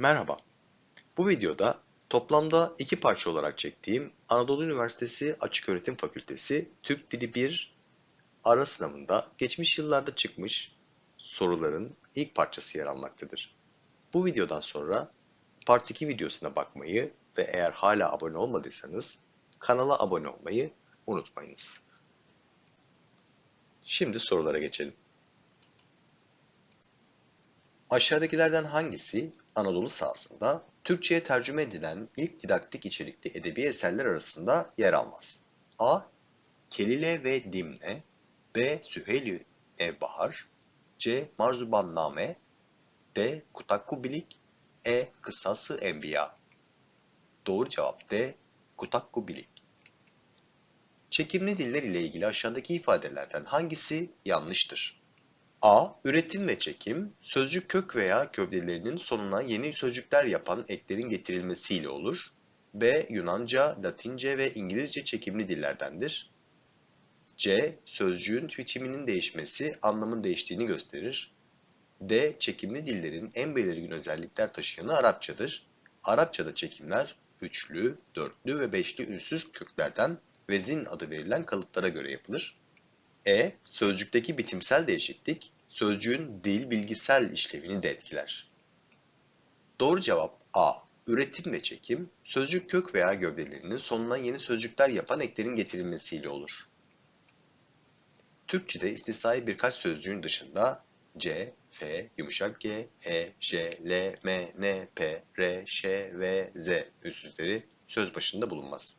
Merhaba. Bu videoda toplamda iki parça olarak çektiğim Anadolu Üniversitesi Açıköğretim Fakültesi Türk Dili 1 ara sınavında geçmiş yıllarda çıkmış soruların ilk parçası yer almaktadır. Bu videodan sonra Part 2 videosuna bakmayı ve eğer hala abone olmadıysanız kanala abone olmayı unutmayınız. Şimdi sorulara geçelim. Aşağıdakilerden hangisi Anadolu sahasında Türkçe'ye tercüme edilen ilk didaktik içerikli edebi eserler arasında yer almaz? A. Kelile ve Dimne B. Süheyli Evbahar C. Marzubanname D. Kutakkubilik E. Kıssası Enbiya Doğru cevap D. Kutakkubilik Çekimli diller ile ilgili aşağıdaki ifadelerden hangisi yanlıştır? A. Üretim ve çekim, sözcük kök veya gövdelerinin sonuna yeni sözcükler yapan eklerin getirilmesiyle olur. B. Yunanca, Latince ve İngilizce çekimli dillerdendir. C. Sözcüğün biçiminin değişmesi anlamın değiştiğini gösterir. D. Çekimli dillerin en belirgin özellikler taşıyanı Arapçadır. Arapçada çekimler üçlü, dörtlü ve beşli ünsüz köklerden vezin adı verilen kalıplara göre yapılır. E. Sözcükteki biçimsel değişiklik, sözcüğün dil bilgisel işlevini de etkiler. Doğru cevap A. Üretim ve çekim, sözcük kök veya gövdelerinin sonuna yeni sözcükler yapan eklerin getirilmesiyle olur. Türkçe'de istisnai birkaç sözcüğün dışında C, F, yumuşak G, H, J, L, M, N, P, R, Ş, V, Z ünsüzleri söz başında bulunmaz.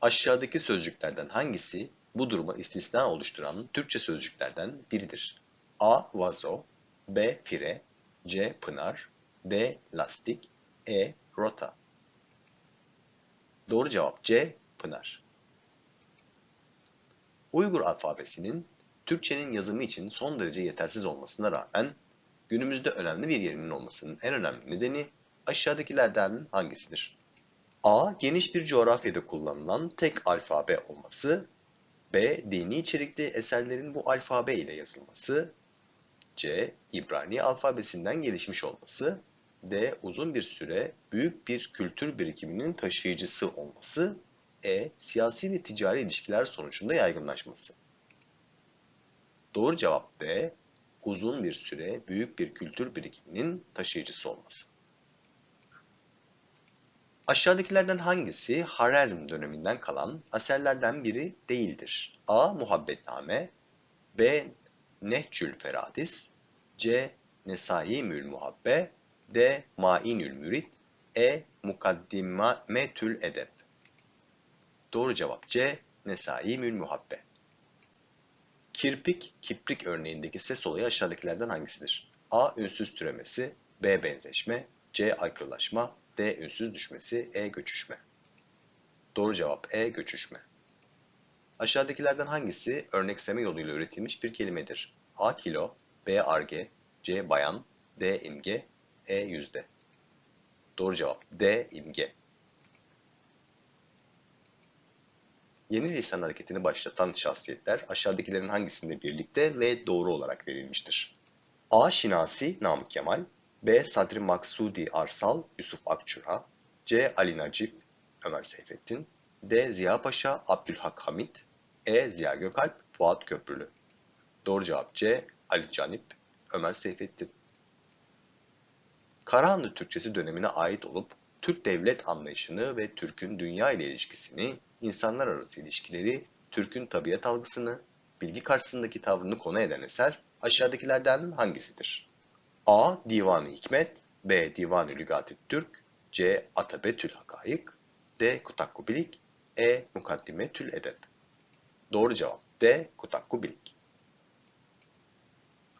Aşağıdaki sözcüklerden hangisi bu duruma istisna oluşturan Türkçe sözcüklerden biridir? A. Vazo B. Fire C. Pınar D. Lastik E. Rota Doğru cevap C. Pınar Uygur alfabesinin Türkçenin yazımı için son derece yetersiz olmasına rağmen günümüzde önemli bir yerinin olmasının en önemli nedeni aşağıdakilerden hangisidir? A. Geniş bir coğrafyada kullanılan tek alfabe olması B. Dini içerikli eserlerin bu alfabe ile yazılması C. İbrani alfabesinden gelişmiş olması D. Uzun bir süre büyük bir kültür birikiminin taşıyıcısı olması E. Siyasi ve ticari ilişkiler sonucunda yaygınlaşması Doğru cevap D. Uzun bir süre büyük bir kültür birikiminin taşıyıcısı olması. Aşağıdakilerden hangisi Harezm döneminden kalan eserlerden biri değildir? A. Muhabbetname B. Nehcül Feradis C. Nesaimül Muhabbe D. Mainül Mürit E. Mukaddimetül Edeb Doğru cevap C. Nesaimül Muhabbe Kirpik, kiprik örneğindeki ses olayı aşağıdakilerden hangisidir? A. Ünsüz türemesi B. Benzeşme C. Aykırılaşma D. Ünsüz düşmesi E. Göçüşme Doğru cevap E. Göçüşme Aşağıdakilerden hangisi örnekseme yoluyla üretilmiş bir kelimedir? A. Kilo B. Arge C. Bayan D. imge E. Yüzde Doğru cevap D. imge Yeni lisan hareketini başlatan şahsiyetler aşağıdakilerin hangisinde birlikte ve doğru olarak verilmiştir? A. Şinasi Namık Kemal B. Sadri Maksudi Arsal Yusuf Akçura C. Ali Nacip Ömer Seyfettin D. Ziya Paşa Abdülhak Hamit E. Ziya Gökalp Fuat Köprülü Doğru cevap C. Ali Canip Ömer Seyfettin Karahanlı Türkçesi dönemine ait olup Türk devlet anlayışını ve Türk'ün dünya ile ilişkisini, insanlar arası ilişkileri, Türk'ün tabiat algısını, bilgi karşısındaki tavrını konu eden eser aşağıdakilerden hangisidir? A. Divan-ı Hikmet B. Divan-ı Lügat-ı Türk C. Atabetül Hakayık D. Kutakkubilik E. Mukaddimetül Edeb Doğru cevap D. Kutakkubilik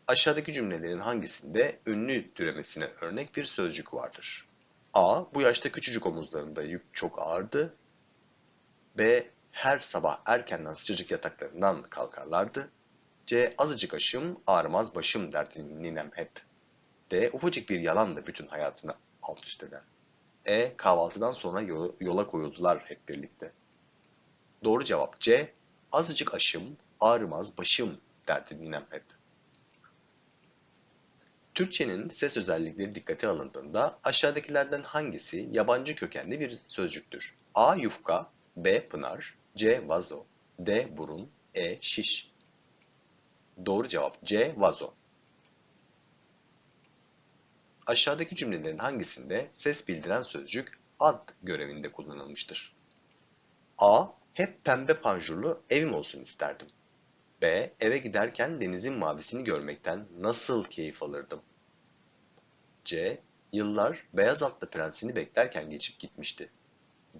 Aşağıdaki cümlelerin hangisinde ünlü türemesine örnek bir sözcük vardır? A. Bu yaşta küçücük omuzlarında yük çok ağırdı. B. Her sabah erkenden sıcacık yataklarından kalkarlardı. C. Azıcık aşım, ağrımaz başım derdi ninem hep. D. Ufacık bir yalan da bütün hayatını alt üst eder. E. Kahvaltıdan sonra yola koyuldular hep birlikte. Doğru cevap C. Azıcık aşım, ağrımaz başım derdi ninem hep. Türkçenin ses özellikleri dikkate alındığında aşağıdakilerden hangisi yabancı kökenli bir sözcüktür? A. Yufka B. Pınar C. Vazo D. Burun E. Şiş Doğru cevap C. Vazo. Aşağıdaki cümlelerin hangisinde ses bildiren sözcük ad görevinde kullanılmıştır? A. Hep pembe panjurlu evim olsun isterdim. B. Eve giderken denizin mavisini görmekten nasıl keyif alırdım? C. Yıllar beyaz atlı prensini beklerken geçip gitmişti.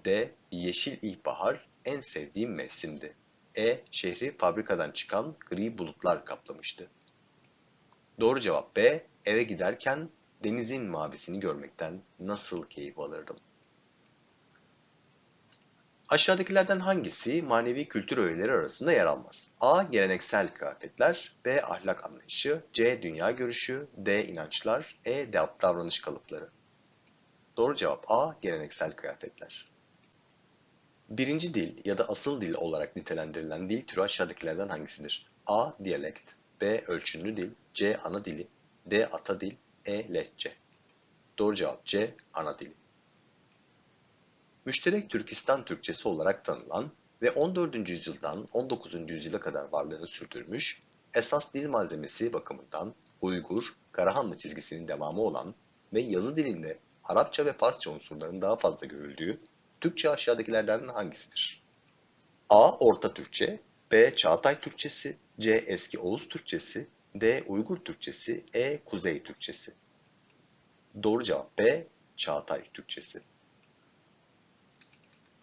D. Yeşil ilkbahar en sevdiğim mevsimdi. E. Şehri fabrikadan çıkan gri bulutlar kaplamıştı. Doğru cevap B. Eve giderken denizin mavisini görmekten nasıl keyif alırdım? Aşağıdakilerden hangisi manevi kültür öğeleri arasında yer almaz? A. Geleneksel kıyafetler B. Ahlak anlayışı C. Dünya görüşü D. inançlar E. Davranış kalıpları Doğru cevap A. Geleneksel kıyafetler. Birinci dil ya da asıl dil olarak nitelendirilen dil türü aşağıdakilerden hangisidir? A. Diyalekt B. Ölçünlü dil C. Ana dili D. Ata dil E. Lehçe Doğru cevap C. Ana dili. Müşterek Türkistan Türkçesi olarak tanınan ve 14. yüzyıldan 19. yüzyıla kadar varlığını sürdürmüş, esas dil malzemesi bakımından Uygur, Karahanlı çizgisinin devamı olan ve yazı dilinde Arapça ve Farsça unsurların daha fazla görüldüğü Türkçe aşağıdakilerden hangisidir? A. Orta Türkçe B. Çağatay Türkçesi C. Eski Oğuz Türkçesi D. Uygur Türkçesi E. Kuzey Türkçesi Doğru cevap B. Çağatay Türkçesi.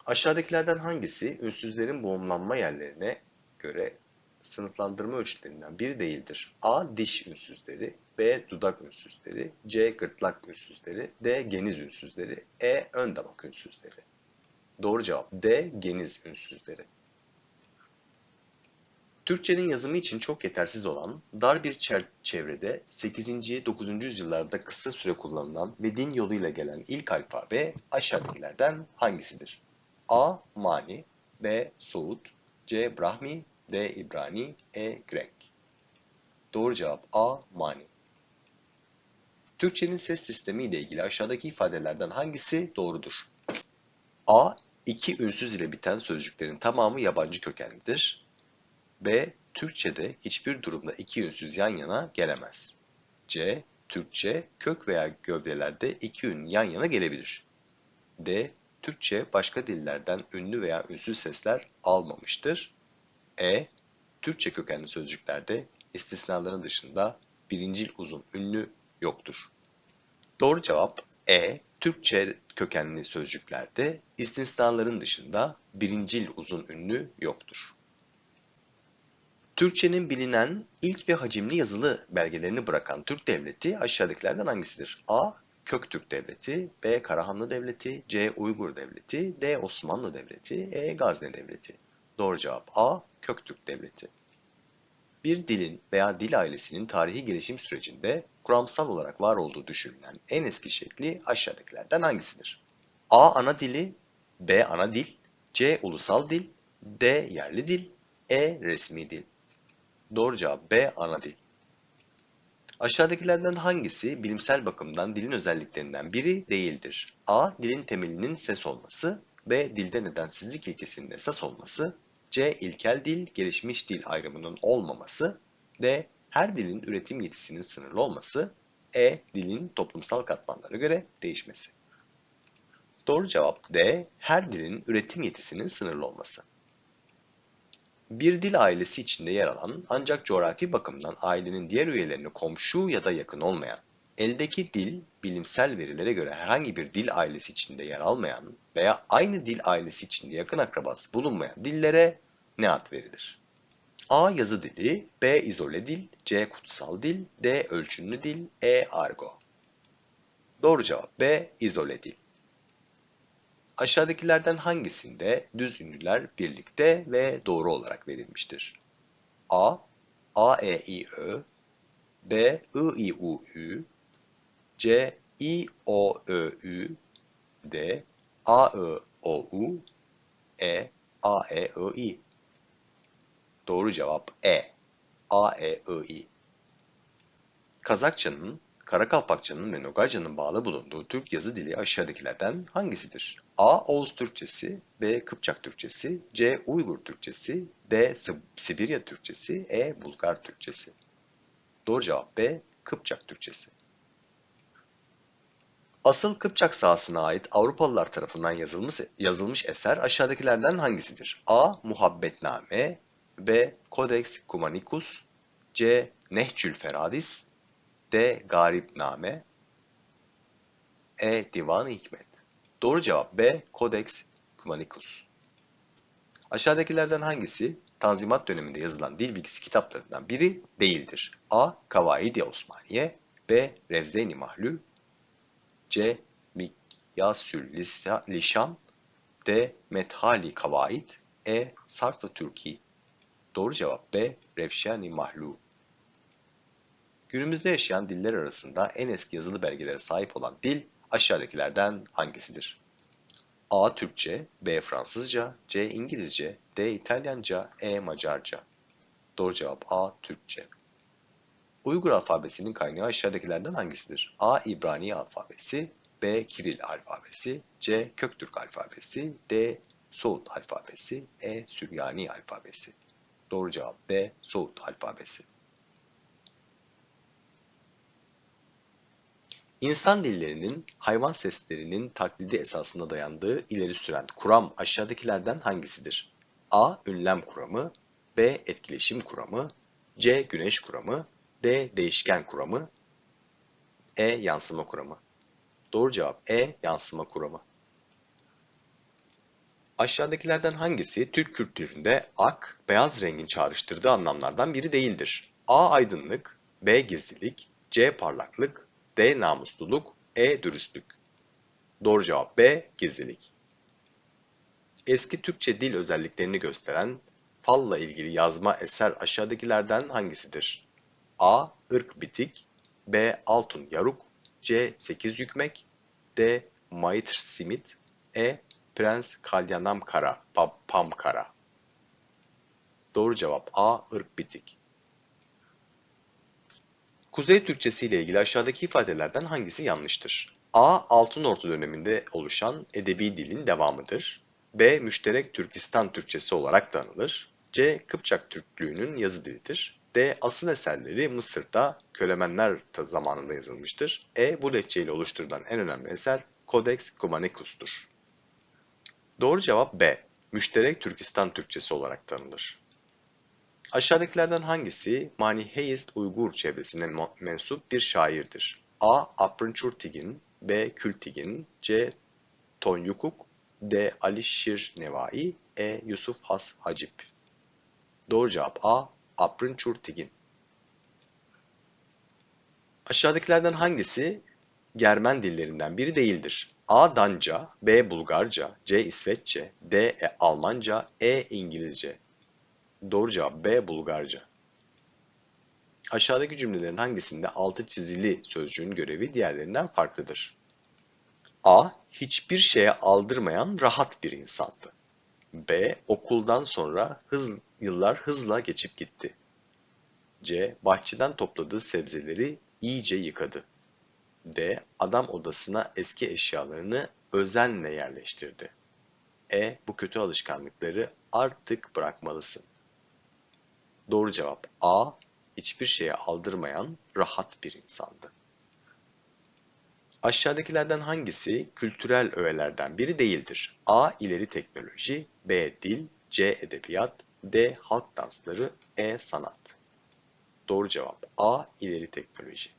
Aşağıdakilerden hangisi ünsüzlerin boğumlanma yerlerine göre sınıflandırma ölçütlerinden biri değildir? A. Diş ünsüzleri B. Dudak ünsüzleri C. Gırtlak ünsüzleri D. Geniz ünsüzleri E. Ön damak ünsüzleri Doğru cevap D. Geniz ünsüzleri. Türkçenin yazımı için çok yetersiz olan, dar bir çevrede 8. 9. yüzyıllarda kısa süre kullanılan ve din yoluyla gelen ilk alfabe aşağıdakilerden hangisidir? A. Mani B. Suud C. Brahmi D. İbrani E. Grek Doğru cevap A. Mani. Türkçenin ses sistemi ile ilgili aşağıdaki ifadelerden hangisi doğrudur? A. İki ünsüz ile biten sözcüklerin tamamı yabancı kökenlidir. B. Türkçe'de hiçbir durumda iki ünsüz yan yana gelemez. C. Türkçe kök veya gövdelerde iki ün yan yana gelebilir. D. Türkçe başka dillerden ünlü veya ünsüz sesler almamıştır. E. Türkçe kökenli sözcüklerde istisnaların dışında birincil uzun ünlü yoktur. Doğru cevap E. Türkçe kökenli sözcüklerde istisnaların dışında birincil uzun ünlü yoktur. Türkçenin bilinen ilk ve hacimli yazılı belgelerini bırakan Türk devleti aşağıdakilerden hangisidir? A. Köktürk Devleti, B. Karahanlı Devleti, C. Uygur Devleti, D. Osmanlı Devleti, E. Gazne Devleti. Doğru cevap A. Köktürk Devleti. Bir dilin veya dil ailesinin tarihi gelişim sürecinde kuramsal olarak var olduğu düşünülen en eski şekli aşağıdakilerden hangisidir? A. Ana dili, B. Ana dil, C. Ulusal dil, D. Yerli dil, E. Resmi dil. Doğru cevap B. Ana dil. Aşağıdakilerden hangisi bilimsel bakımdan dilin özelliklerinden biri değildir? A. Dilin temelinin ses olması. B. Dilde nedensizlik ilkesinin esas olması. C. İlkel dil, gelişmiş dil ayrımının olmaması. D. Her dilin üretim yetisinin sınırlı olması. E. Dilin toplumsal katmanlara göre değişmesi. Doğru cevap D. Her dilin üretim yetisinin sınırlı olması. Bir dil ailesi içinde yer alan ancak coğrafi bakımdan ailenin diğer üyelerine komşu ya da yakın olmayan, eldeki dil bilimsel verilere göre herhangi bir dil ailesi içinde yer almayan veya aynı dil ailesi içinde yakın akrabası bulunmayan dillere ne ad verilir? A. Yazı dili, B. izole dil, C. Kutsal dil, D. Ölçünlü dil, E. Argo. Doğru cevap B. izole dil. Aşağıdakilerden hangisinde düz ünlüler birlikte ve doğru olarak verilmiştir? A. A, E, I, Ö B. I, I, U, Ü C. I, O, Ö, Ü D. A, Ö, O, U E. A, E, I, I Doğru cevap E. A, E, I, I Kazakçanın Karakalpakçanın ve Nogayca'nın bağlı bulunduğu Türk yazı dili aşağıdakilerden hangisidir? A. Oğuz Türkçesi B. Kıpçak Türkçesi C. Uygur Türkçesi D. Sibirya Türkçesi E. Bulgar Türkçesi Doğru cevap B. Kıpçak Türkçesi. Asıl Kıpçak sahasına ait Avrupalılar tarafından yazılmış, yazılmış eser aşağıdakilerden hangisidir? A. Muhabbetname B. Codex Cumanicus C. Nehcül Feradis D. Garipname E. Divan-ı Hikmet Doğru cevap B. Codex Cumanicus. Aşağıdakilerden hangisi Tanzimat döneminde yazılan dil bilgisi kitaplarından biri değildir? A. Kavaidi Osmaniye B. Revzeni Mahlü C. Mikyasül Lişan D. Methali Kavaid E. Sarf-ı Türki Doğru cevap B. Revşani Mahlu. Günümüzde yaşayan diller arasında en eski yazılı belgelere sahip olan dil aşağıdakilerden hangisidir? A. Türkçe, B. Fransızca, C. İngilizce, D. İtalyanca, E. Macarca. Doğru cevap A. Türkçe. Uygur alfabesinin kaynağı aşağıdakilerden hangisidir? A. İbrani alfabesi, B. Kiril alfabesi, C. Köktürk alfabesi, D. Soğut alfabesi, E. Süryani alfabesi. Doğru cevap D. Soğut alfabesi. İnsan dillerinin hayvan seslerinin taklidi esasına dayandığı ileri süren kuram aşağıdakilerden hangisidir? A. Ünlem kuramı B. Etkileşim kuramı C. Güneş kuramı D. Değişken kuramı E. Yansıma kuramı Doğru cevap E. Yansıma kuramı. Aşağıdakilerden hangisi Türk kültüründe ak, beyaz rengin çağrıştırdığı anlamlardan biri değildir? A. Aydınlık B. Gizlilik C. Parlaklık D. Namusluluk E. Dürüstlük Doğru cevap B. Gizlilik. Eski Türkçe dil özelliklerini gösteren falla ilgili yazma eser aşağıdakilerden hangisidir? A. Irk bitik B. Altun yaruk C. Sekiz yükmek D. Maitr simit E. Prens Kalyanam Kara, Pam Kara. Doğru cevap A. Irk bitik. Kuzey Türkçesi ile ilgili aşağıdaki ifadelerden hangisi yanlıştır? A. Altın Orta döneminde oluşan edebi dilin devamıdır. B. Müşterek Türkistan Türkçesi olarak da anılır. C. Kıpçak Türklüğünün yazı dilidir. D. Asıl eserleri Mısır'da Kölemenler zamanında yazılmıştır. E. Bu lehçeyle oluşturulan en önemli eser Codex Cumanicus'tur. Doğru cevap B. Müşterek Türkistan Türkçesi olarak tanınır. Aşağıdakilerden hangisi Maniheist Uygur çevresine mensup bir şairdir? A. Aprınçurtigin B. Kültigin C. Tonyukuk D. Ali Şir Nevai E. Yusuf Has Hacip Doğru cevap A. Aprınçurtigin Aşağıdakilerden hangisi Germen dillerinden biri değildir? A. Danca, B. Bulgarca, C. İsveççe, D. E, Almanca, E. İngilizce. Doğru cevap B. Bulgarca. Aşağıdaki cümlelerin hangisinde altı çizili sözcüğün görevi diğerlerinden farklıdır? A. Hiçbir şeye aldırmayan rahat bir insandı. B. Okuldan sonra hız, yıllar hızla geçip gitti. C. Bahçeden topladığı sebzeleri iyice yıkadı. D. Adam odasına eski eşyalarını özenle yerleştirdi. E. Bu kötü alışkanlıkları artık bırakmalısın. Doğru cevap A. Hiçbir şeye aldırmayan rahat bir insandı. Aşağıdakilerden hangisi kültürel öğelerden biri değildir? A. İleri teknoloji, B. Dil, C. Edebiyat, D. Halk dansları, E. Sanat. Doğru cevap A. İleri teknoloji.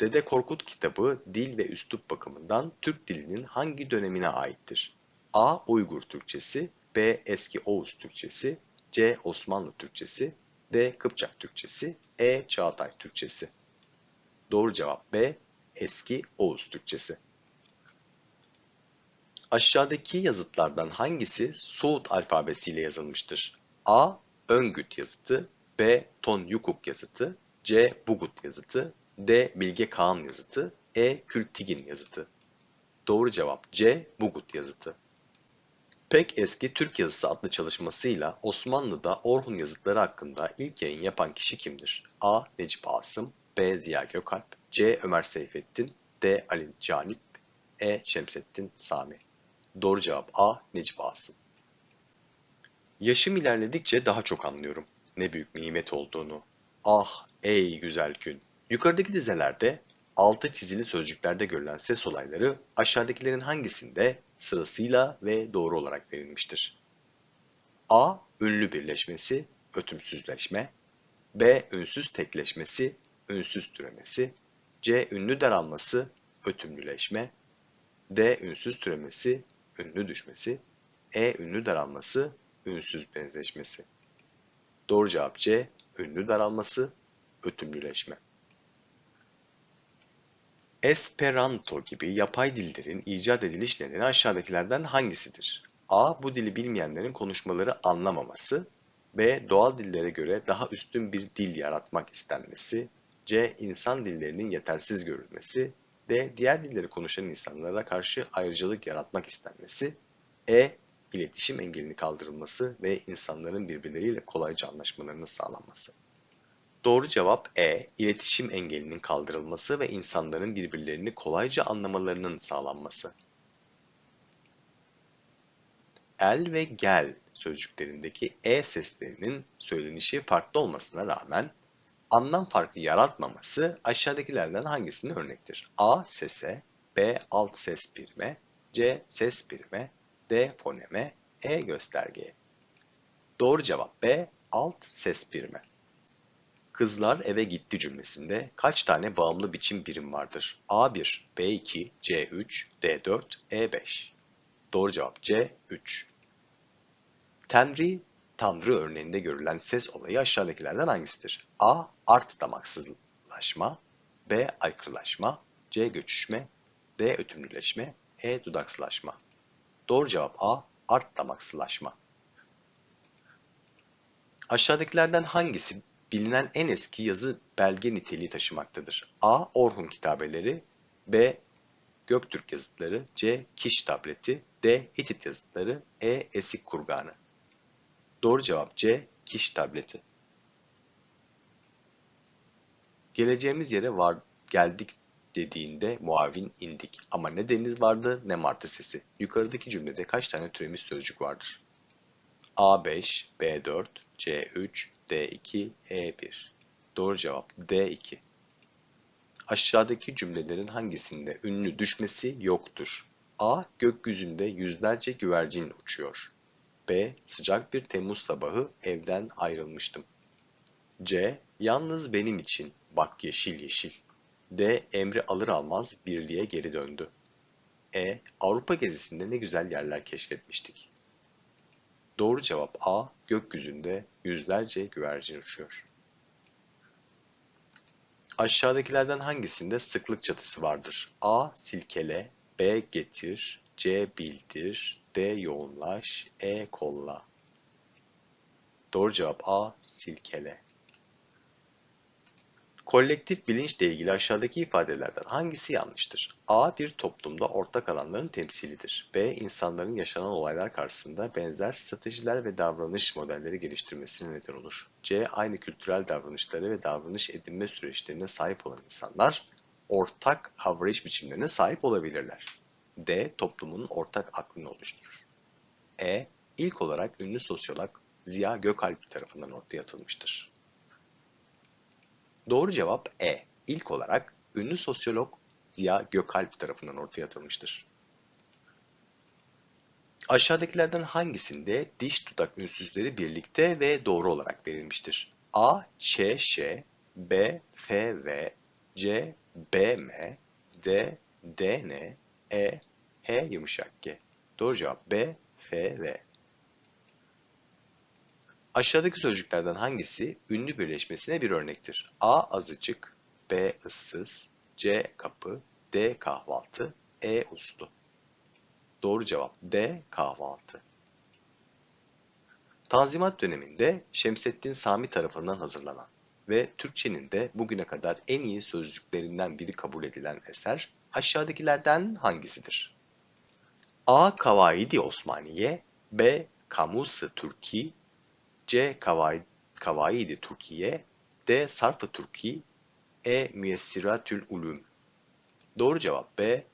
Dede Korkut kitabı dil ve üslup bakımından Türk dilinin hangi dönemine aittir? A. Uygur Türkçesi B. Eski Oğuz Türkçesi C. Osmanlı Türkçesi D. Kıpçak Türkçesi E. Çağatay Türkçesi Doğru cevap B. Eski Oğuz Türkçesi Aşağıdaki yazıtlardan hangisi Soğut alfabesiyle yazılmıştır? A. Öngüt yazıtı B. Ton Yukuk yazıtı C. Bugut yazıtı D. Bilge Kağan yazıtı E. Kültigin yazıtı Doğru cevap C. Bugut yazıtı. Pek eski Türk yazısı adlı çalışmasıyla Osmanlı'da Orhun yazıtları hakkında ilk yayın yapan kişi kimdir? A. Necip Asım B. Ziya Gökalp C. Ömer Seyfettin D. Ali Canip E. Şemsettin Sami Doğru cevap A. Necip Asım Yaşım ilerledikçe daha çok anlıyorum ne büyük nimet olduğunu. Ah ey güzel gün. Yukarıdaki dizelerde altı çizili sözcüklerde görülen ses olayları aşağıdakilerin hangisinde sırasıyla ve doğru olarak verilmiştir? A. Ünlü birleşmesi, ötümsüzleşme. B. Ünsüz tekleşmesi, ünsüz türemesi. C. Ünlü daralması, ötümlüleşme. D. Ünsüz türemesi, ünlü düşmesi. E. Ünlü daralması, ünsüz benzeşmesi. Doğru cevap C. Ünlü daralması, ötümlüleşme. Esperanto gibi yapay dillerin icat ediliş nedeni aşağıdakilerden hangisidir? A. Bu dili bilmeyenlerin konuşmaları anlamaması. B. Doğal dillere göre daha üstün bir dil yaratmak istenmesi. C. İnsan dillerinin yetersiz görülmesi. D. Diğer dilleri konuşan insanlara karşı ayrıcalık yaratmak istenmesi. E. İletişim engelini kaldırılması ve insanların birbirleriyle kolayca anlaşmalarının sağlanması. Doğru cevap E. İletişim engelinin kaldırılması ve insanların birbirlerini kolayca anlamalarının sağlanması. El ve gel sözcüklerindeki e seslerinin söylenişi farklı olmasına rağmen anlam farkı yaratmaması aşağıdakilerden hangisinin örnektir? A. Sese B. Alt ses birime C. Ses birime D. Foneme E. Göstergeye Doğru cevap B. Alt ses birime. Kızlar eve gitti cümlesinde kaç tane bağımlı biçim birim vardır? A1, B2, C3, D4, E5. Doğru cevap C, 3. Tenri, tanrı örneğinde görülen ses olayı aşağıdakilerden hangisidir? A. Art damaksızlaşma B. Aykırılaşma C. Göçüşme D. Ötümlüleşme E. Dudaksılaşma Doğru cevap A. Art damaksılaşma Aşağıdakilerden hangisi bilinen en eski yazı belge niteliği taşımaktadır? A. Orhun kitabeleri B. Göktürk yazıtları C. Kiş tableti D. Hitit yazıtları E. Esik kurganı Doğru cevap C. Kiş tableti. Geleceğimiz yere var geldik dediğinde muavin indik. Ama ne deniz vardı ne martı sesi. Yukarıdaki cümlede kaç tane türemiş sözcük vardır? A5, B4, C3, D2, E1. Doğru cevap D2. Aşağıdaki cümlelerin hangisinde ünlü düşmesi yoktur? A. Gökyüzünde yüzlerce güvercin uçuyor. B. Sıcak bir Temmuz sabahı evden ayrılmıştım. C. Yalnız benim için bak yeşil yeşil. D. Emri alır almaz birliğe geri döndü. E. Avrupa gezisinde ne güzel yerler keşfetmiştik. Doğru cevap A. Gökyüzünde yüzlerce güvercin uçuyor. Aşağıdakilerden hangisinde sıklık çatısı vardır? A. Silkele B. Getir C. Bildir D. Yoğunlaş E. Kolla Doğru cevap A. Silkele Kolektif bilinçle ilgili aşağıdaki ifadelerden hangisi yanlıştır? A. Bir toplumda ortak alanların temsilidir. B. İnsanların yaşanan olaylar karşısında benzer stratejiler ve davranış modelleri geliştirmesine neden olur. C. Aynı kültürel davranışları ve davranış edinme süreçlerine sahip olan insanlar ortak kavrayış biçimlerine sahip olabilirler. D. Toplumun ortak aklını oluşturur. E. İlk olarak ünlü sosyolog Ziya Gökalp tarafından ortaya atılmıştır. Doğru cevap E. İlk olarak ünlü sosyolog Ziya Gökalp tarafından ortaya atılmıştır. Aşağıdakilerden hangisinde diş tutak ünsüzleri birlikte ve doğru olarak verilmiştir? A. Ç, Ş, B, F, V, C, B, M, D, D, N, E, H yumuşak G. Doğru cevap B, F, V. Aşağıdaki sözcüklerden hangisi ünlü birleşmesine bir örnektir? A. Azıcık B. ıssız C. Kapı D. Kahvaltı E. Uslu Doğru cevap D. Kahvaltı Tanzimat döneminde Şemseddin Sami tarafından hazırlanan ve Türkçenin de bugüne kadar en iyi sözcüklerinden biri kabul edilen eser aşağıdakilerden hangisidir? A. Kavaidi Osmaniye B. Kamus-ı Türki C. Kavaidi Türkiye D. Sarf-ı Türki E. Müyessiratül Ulum Doğru cevap B.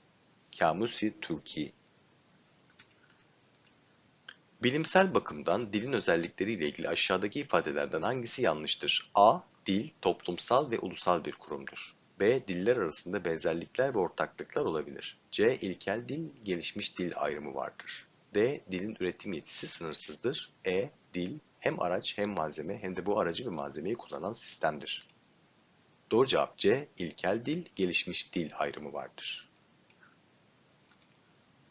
Kamusi Türki Bilimsel bakımdan dilin özellikleriyle ilgili aşağıdaki ifadelerden hangisi yanlıştır? A. Dil, toplumsal ve ulusal bir kurumdur. B. Diller arasında benzerlikler ve ortaklıklar olabilir. C. İlkel dil, gelişmiş dil ayrımı vardır. D. Dilin üretim yetisi sınırsızdır. E. Dil, hem araç hem malzeme hem de bu aracı ve malzemeyi kullanan sistemdir. Doğru cevap C. İlkel dil, gelişmiş dil ayrımı vardır.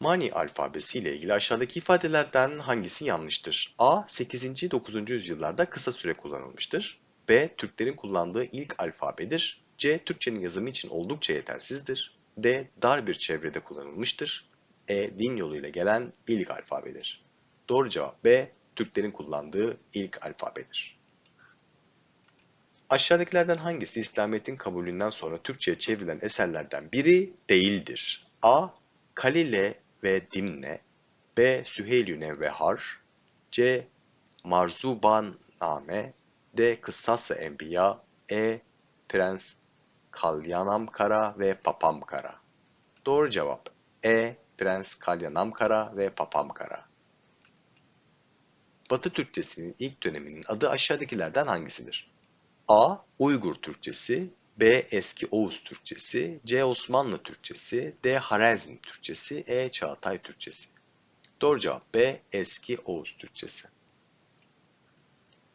Mani alfabesi ile ilgili aşağıdaki ifadelerden hangisi yanlıştır? A. 8. 9. yüzyıllarda kısa süre kullanılmıştır. B. Türklerin kullandığı ilk alfabedir. C. Türkçenin yazımı için oldukça yetersizdir. D. Dar bir çevrede kullanılmıştır. E. Din yoluyla gelen ilk alfabedir. Doğru cevap B. Türklerin kullandığı ilk alfabedir. Aşağıdakilerden hangisi İslamiyet'in kabulünden sonra Türkçe'ye çevrilen eserlerden biri değildir? A. Kalile ve Dimne B. Süheyl-i Nevbehar C. Marzubanname D. Kıssas-ı Enbiya E. Prens Kalyanamkara ve Papamkara Doğru cevap E. Prens Kalyanamkara ve Papamkara Batı Türkçesinin ilk döneminin adı aşağıdakilerden hangisidir? A. Uygur Türkçesi B. Eski Oğuz Türkçesi C. Osmanlı Türkçesi D. Harezm Türkçesi E. Çağatay Türkçesi Doğru cevap B. Eski Oğuz Türkçesi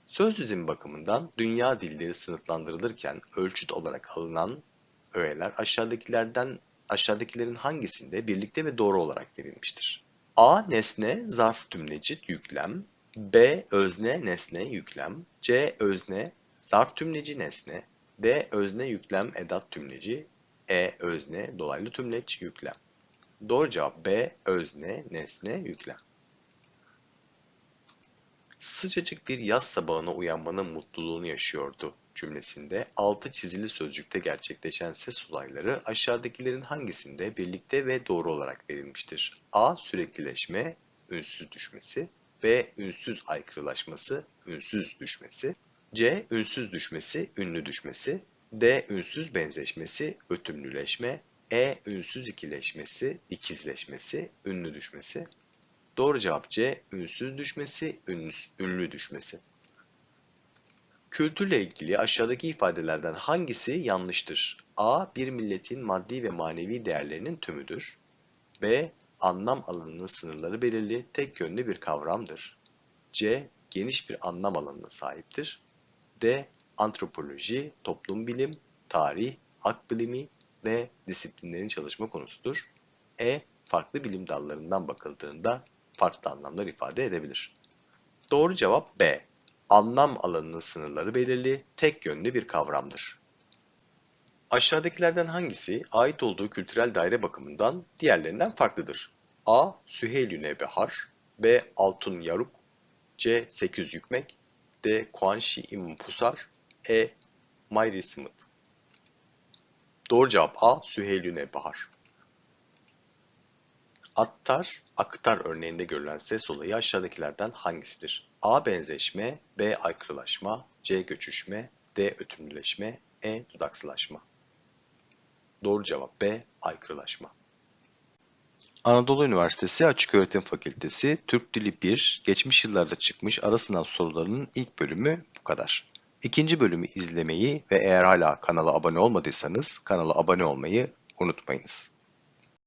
Söz dizimi bakımından dünya dilleri sınıflandırılırken ölçüt olarak alınan öğeler aşağıdakilerden aşağıdakilerin hangisinde birlikte ve doğru olarak verilmiştir? A. Nesne, zarf tümlecit, yüklem. B. Özne, nesne, yüklem. C. Özne, zarf tümleci, nesne. D. Özne, yüklem, edat tümleci. E. Özne, dolaylı tümleç, yüklem. Doğru cevap B. Özne, nesne, yüklem. Sıcacık bir yaz sabahına uyanmanın mutluluğunu yaşıyordu cümlesinde altı çizili sözcükte gerçekleşen ses olayları aşağıdakilerin hangisinde birlikte ve doğru olarak verilmiştir? A. Süreklileşme, ünsüz düşmesi. B. Ünsüz aykırılaşması, ünsüz düşmesi. C. Ünsüz düşmesi, ünlü düşmesi. D. Ünsüz benzeşmesi, ötümlüleşme. E. Ünsüz ikileşmesi, ikizleşmesi, ünlü düşmesi. Doğru cevap C. Ünsüz düşmesi, ünlüs, ünlü düşmesi. Kültürle ilgili aşağıdaki ifadelerden hangisi yanlıştır? A. Bir milletin maddi ve manevi değerlerinin tümüdür. B. Anlam alanının sınırları belirli, tek yönlü bir kavramdır. C. Geniş bir anlam alanına sahiptir. D. Antropoloji, toplum bilim, tarih, hak bilimi ve disiplinlerin çalışma konusudur. E. Farklı bilim dallarından bakıldığında farklı anlamlar ifade edebilir. Doğru cevap B. Anlam alanının sınırları belirli, tek yönlü bir kavramdır. Aşağıdakilerden hangisi ait olduğu kültürel daire bakımından diğerlerinden farklıdır? A. Süheyl-i Nebehar B. Altun Yaruk C. Sekiz Yükmek D. Kuanşi İmam Pusar E. Mayri Smith Doğru cevap A. Süheyl-i Nebehar Attar, aktar örneğinde görülen ses olayı aşağıdakilerden hangisidir? A. Benzeşme, B. Aykırılaşma, C. Göçüşme, D. Ötümlüleşme, E. Dudaksılaşma. Doğru cevap B. Aykırılaşma. Anadolu Üniversitesi Açıköğretim Fakültesi Türk Dili 1 geçmiş yıllarda çıkmış ara sınav sorularının ilk bölümü bu kadar. İkinci bölümü izlemeyi ve eğer hala kanala abone olmadıysanız kanala abone olmayı unutmayınız.